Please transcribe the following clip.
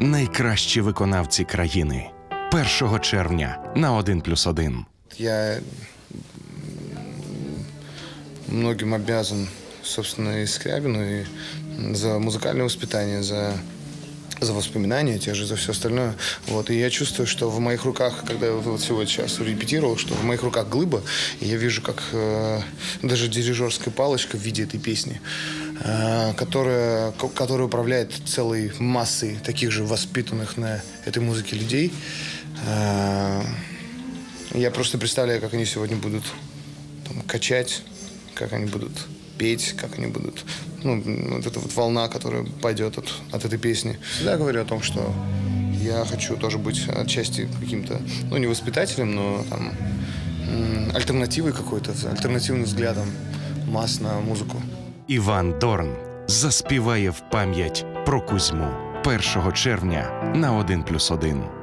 найкращі виконавці країни 1 червня на 1+,1. Я многим обязан, собственно, и Скрябину, и за музыкальное воспитание, за, за воспоминания, те же, за все остальное. Вот. И я чувствую, что в моих руках, когда я вот сегодня сейчас репетировал, что в моих руках глыба, и я вижу, как э, даже дирижерская палочка в виде этой песни, э, которая, ко- которая управляет целой массой таких же воспитанных на этой музыке людей. Э, я просто представляю, как они сегодня будут там, качать, как они будут петь, как они будут... Ну, вот эта вот волна, которая пойдет от, от этой песни. Всегда говорю о том, что я хочу тоже быть отчасти каким-то, ну, не воспитателем, но там м, альтернативой какой-то, альтернативным взглядом масс на музыку. Іван Дорн заспіває в пам'ять про Кузьму 1 червня на 1+,1.